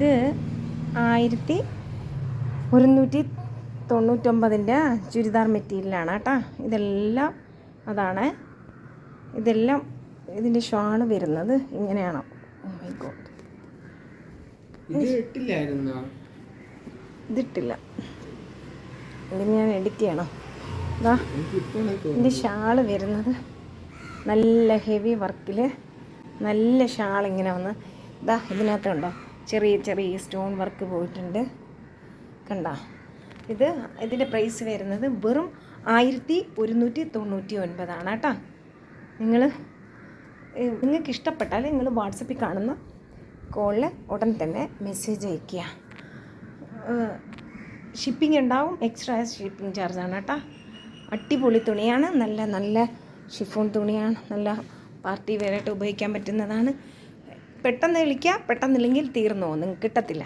ഇത് ആയിരത്തി ഒരുന്നൂറ്റി തൊണ്ണൂറ്റൊമ്പതിന്റെ ചുരിദാർ മെറ്റീരിയലാണ് കേട്ടോ. ഇതെല്ലാം അതാണ്. ഇതെല്ലാം ഇതിന്റെ ഷാൾ വരുന്നത് ഇങ്ങനെയാണ്. Oh ഇതിട്ടില്ല. ഇത് ഞാൻ എഡിറ്റ് ചെയ്യണം. ഇതാ ഇതിന്റെ ഷാൾ വരുന്നത്. നല്ല ഹെവി വർക്കിൽ നല്ല ഷാൾ ഇങ്ങനെ വന്ന്. ഇതാ ഇതിനകത്തുണ്ടോ? ചെറിയ ചെറിയ സ്റ്റോൺ വർക്ക് പോയിട്ടുണ്ട്. കണ്ട? ഇത് ഇതിന്റെ പ്രൈസ് വരുന്നത് വെറും ആയിരത്തി ഒരുന്നൂറ്റി തൊണ്ണൂറ്റി ഒൻപതാണ് കേട്ടോ നിങ്ങൾ നിങ്ങൾക്ക് ഇഷ്ടപ്പെട്ടാൽ നിങ്ങൾ വാട്സപ്പിൽ കാണുന്ന കോളിൽ ഉടൻ തന്നെ മെസ്സേജ് അയയ്ക്കുക. ഷിപ്പിംഗ് ഉണ്ടാവും എക്സ്ട്രാ ഷിപ്പിംഗ് ചാർജാണ് കേട്ടോ. അടിപൊളി തുണിയാണ് നല്ല നല്ല ഷിഫോൺ തുണിയാണ് നല്ല പാർട്ടി വെയറായിട്ട് ഉപയോഗിക്കാൻ പറ്റുന്നതാണ്. പെട്ടെന്ന് വിളിക്കുക പെട്ടെന്നില്ലെങ്കിൽ തീർന്നു? നിങ്ങൾക്ക് കിട്ടത്തില്ല.